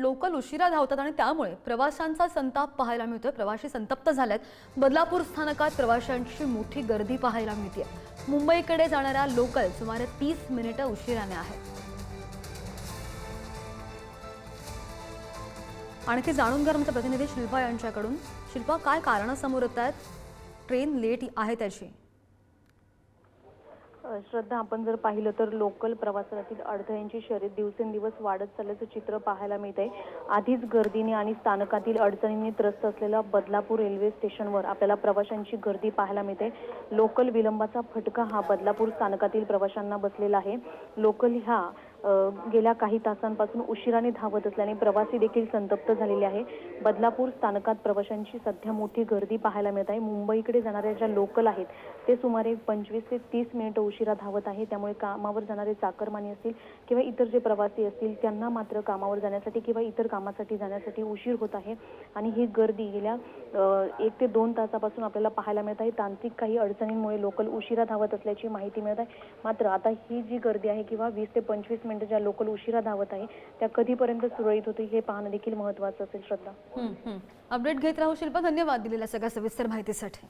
Local उशिरा धावतात आणि त्यामुळे प्रवाशांचा संताप पाहायला मिळतोय. प्रवाशी संतप्त झाल्यात बदलापूर स्थानकात प्रवाशांची मोठी गर्दी पाहायला मिळते मुंबईकडे जाणाऱ्या लोकल सुमारे तीस मिनिटं उशिराने आहेत. आणखी जाणून घ्या आमच्या प्रतिनिधी शिल्पा यांच्याकडून. शिल्पा काय कारणं समोर येत आहेत ट्रेन लेट आहे त्याची. श्रद्धा आपण जर पाहिलं तर लोकल प्रवासातील अडथळ्यांची शर्यत दिवसेंदिवस वाढत चालल्याचं चित्र पाहायला मिळतंय. आधीच गर्दीने आणि स्थानकातील अडचणींनी त्रस्त असलेल्या बदलापूर रेल्वे स्टेशनवर आपल्याला प्रवाशांची गर्दी पाहायला मिळते. लोकल विलंबाचा फटका हा बदलापूर स्थानकातील प्रवाशांना बसलेला आहे. लोकल ह्या गेल्या काही तासांपासून उशिराने धावत असल्याने प्रवासी देखील संतप्त झालेले आहे. बदलापूर स्थानकात प्रवाशांची सध्या मोठी गर्दी पाहायला मिळत आहे. मुंबईकडे जाणाऱ्या ज्या लोकल आहेत ते सुमारे पंचवीस ते तीस मिनिटं उशिरा धावत आहे. त्यामुळे कामावर जाणारे चाकरमानी असतील किंवा इतर जे प्रवासी असतील त्यांना मात्र कामावर जाण्यासाठी किंवा इतर कामासाठी जाण्यासाठी उशीर होत आहे. आणि ही गर्दी गेल्या एक ते दोन तासापासून आपल्याला पाहायला मिळत आहे. तांत्रिक काही अडचणींमुळे लोकल उशिरा धावत असल्याची माहिती मिळत आहे. मात्र आता ही जी गर्दी आहे किंवा वीस ते पंचवीस मिनिटं ज्या लोकल उशिरा धावत आहे त्या कधीपर्यंत सुरळीत होते हे पाहणं देखील महत्त्वाचं असेल श्रद्धा. अपडेट घेत राहू शिल्पा. धन्यवाद दिलेल्या सगळ्या सविस्तर माहितीसाठी.